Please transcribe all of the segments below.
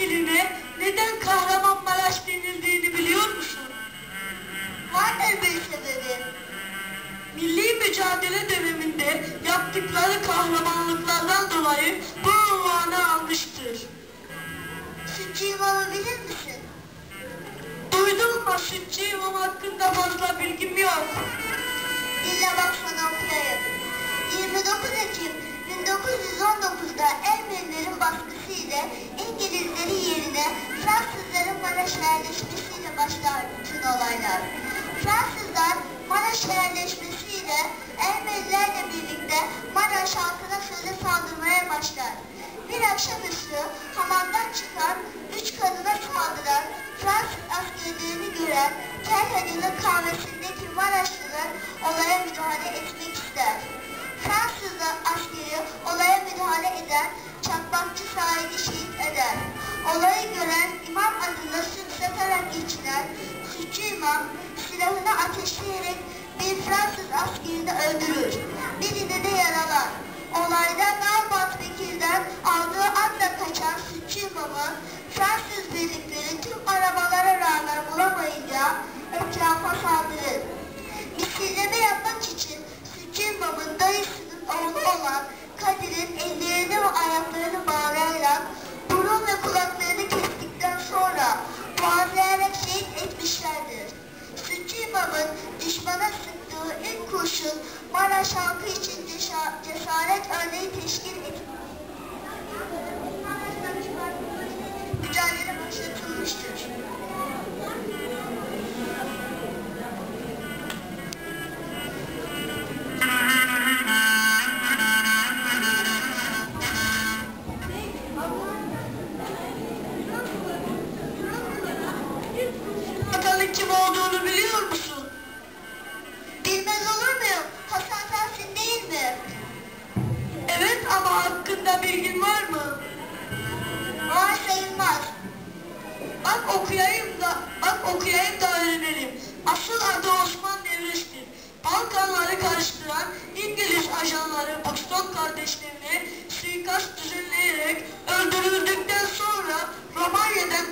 iline neden Kahramanmaraş denildiğini biliyor musun? Vardır bir sebebi. Milli mücadele döneminde yaptıkları kahramanlıklardan dolayı bu unvanı almıştır. Sütçü imamı bilir misin? Duydum ama Sütçü İmam hakkında fazla bilgim yok. Dinle bak sana okuyayım. 29 Ekim 1919'da Ermenilerin baskısı ile İngilizlerin yerine Fransızların Maraş yerleşmesiyle başlar bütün olaylar. Fransızlar Maraş yerleşmesiyle Ermenilerle birlikte Maraş halkına sözde saldırmaya başlar. Bir akşamüstü hamamdan çıkan üç kadına saldıran Fransız askerlerini gören Kelhani'nin kahvesindeki Maraşlılar olaya müdahale etmek ister. Fransızlar askeri olaya müdahale eden çakmakçı sahili şehit eder. Olayı gören imam adında süt satarak geçinen sütçü imam silahını ateşleyerek bir Fransız askerini öldürür. Birini de yaralar. Olayda Nalbat Vekil'den aldığı atla kaçan sütçü İmamın düşmana sıktığı ilk kurşun Maraş halkı için cesa- cesaret örneği teşkil etmiştir. Mücadele başlatılmıştır. Hakkında bilgin var mı? Var sayılmaz. Bak okuyayım da, bak okuyayım da öğrenelim. Asıl adı Osman Nevres'tir. Balkanları karıştıran İngiliz ajanları Boston kardeşlerini suikast düzenleyerek öldürüldükten sonra Romanya'dan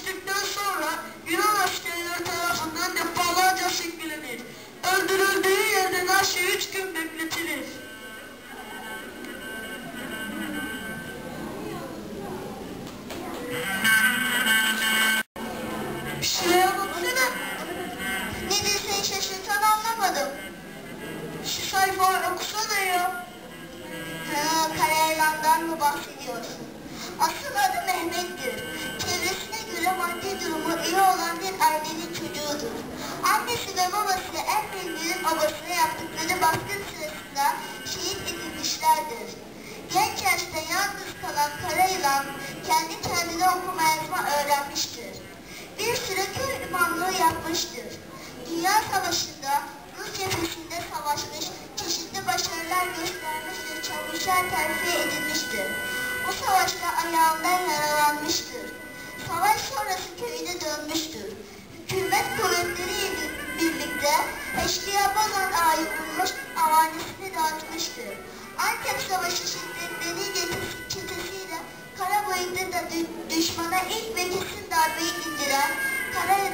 düştükten sonra Yunan askerleri tarafından defalarca şekillenir. Öldürüldüğü yerde naşı üç gün bekletilir. Bir şey anlatsana. Ne deseni şaşırtan anlamadım. Şu sayfayı okusana ya. Ha, Karaylan'dan mı bahsediyorsun? Asıl adı Mehmet'tir. Göre maddi durumu iyi olan bir ailenin çocuğudur. Annesi ve babası Ermenilerin babasına yaptıkları baskın sırasında şehit edilmişlerdir. Genç yaşta yalnız kalan Karayılan kendi kendine okuma yazma öğrenmiştir. Bir süre köy imamlığı yapmıştır. Dünya Savaşı'nda Rus cephesinde savaşmış, çeşitli başarılar göstermiş ve çavuşlar terfi edilmiştir. O savaşta yaralanmıştır. Savaş sonrası köyüne dönmüştür. Hükümet kuvvetleriyle birlikte eşkıya Bozan ağayı bulmuş, avanesini dağıtmıştır. Antep Savaşı şiddetleriyle çetesiyle Karabayır'da da dü- düşmana ilk ve kesin darbeyi indiren Karayılan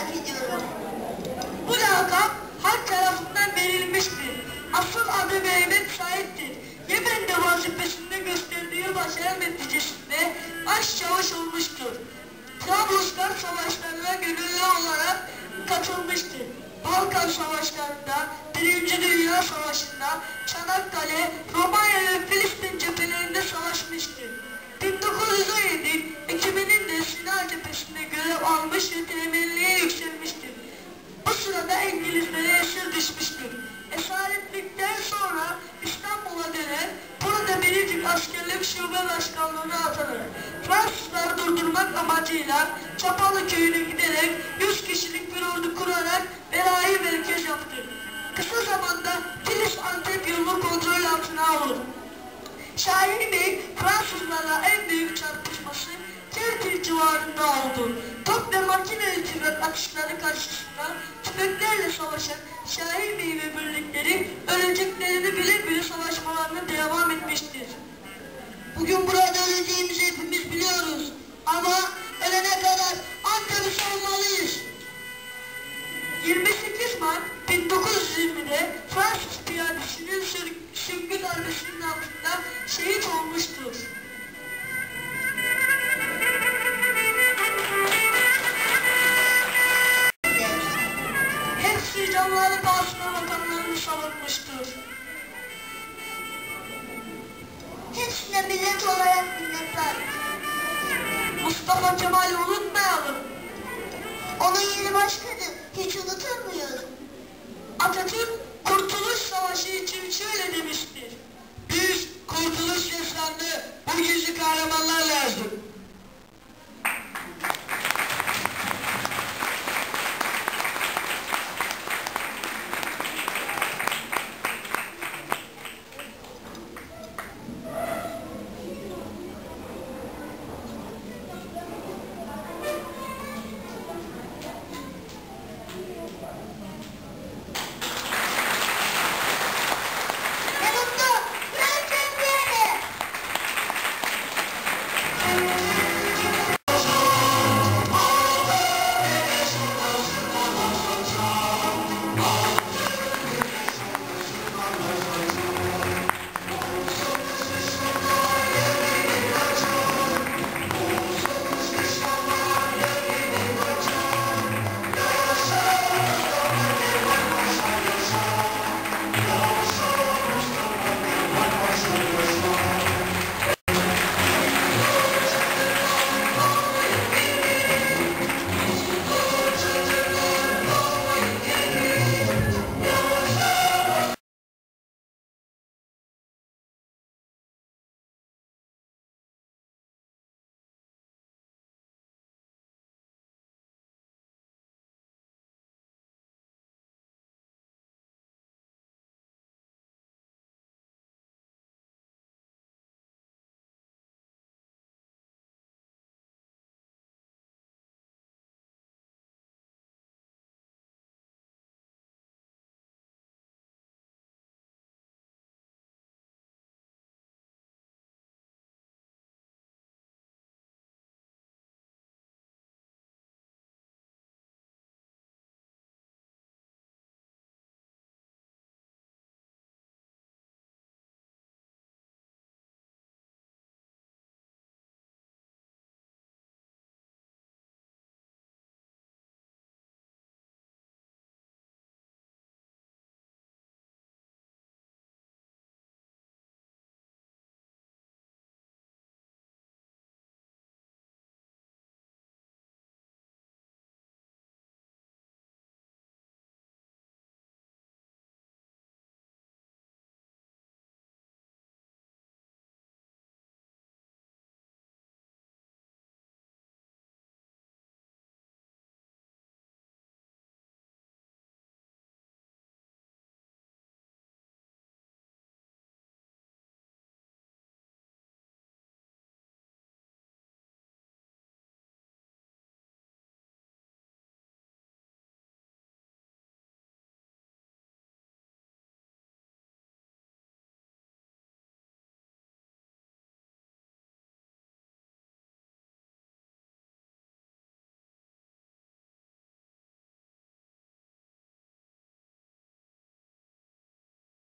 merak ediyorum. Bu lakap halk tarafından verilmiştir. Asıl adı Mehmet Said'dir. Yemen'de vazifesinde gösterdiği başarı neticesinde başçavuş olmuştur. Trablusgarp savaşlarına gönüllü olarak katılmıştır. Balkan Savaşları'nda, Biricik Askerlik Şube Başkanlığı'na atanır. Fransızları durdurmak amacıyla Çapalı köyüne giderek 100 kişilik bir ordu kurarak belayı merkez yaptı. Kısa zamanda Kilis Antep yolunu kontrol altına alır. Şahin Bey Fransızlarla en büyük çarpışması Kertil civarında oldu. Top ve makineli tüfek atışları karşısında tüfeklerle savaşan Şahin Bey ve birlikleri öleceklerini bile bile savaşmalarına devam etmiştir. Bugün burada öleceğimizi hepimiz biliyoruz. Ama ölene kadar Antep'i savunmalıyız. 28 Mart 1920'de Fransız piyadesinin sür- sürgü darbesinin altında şehit olmuştur. Hepsine millet olarak minnettar. Mustafa Kemal'i unutmayalım. Onun yeri başkadır. Hiç unutur muyuz? Atatürk Kurtuluş Savaşı için şöyle demiştir. Biz Kurtuluş Destanı bu gizli kahraman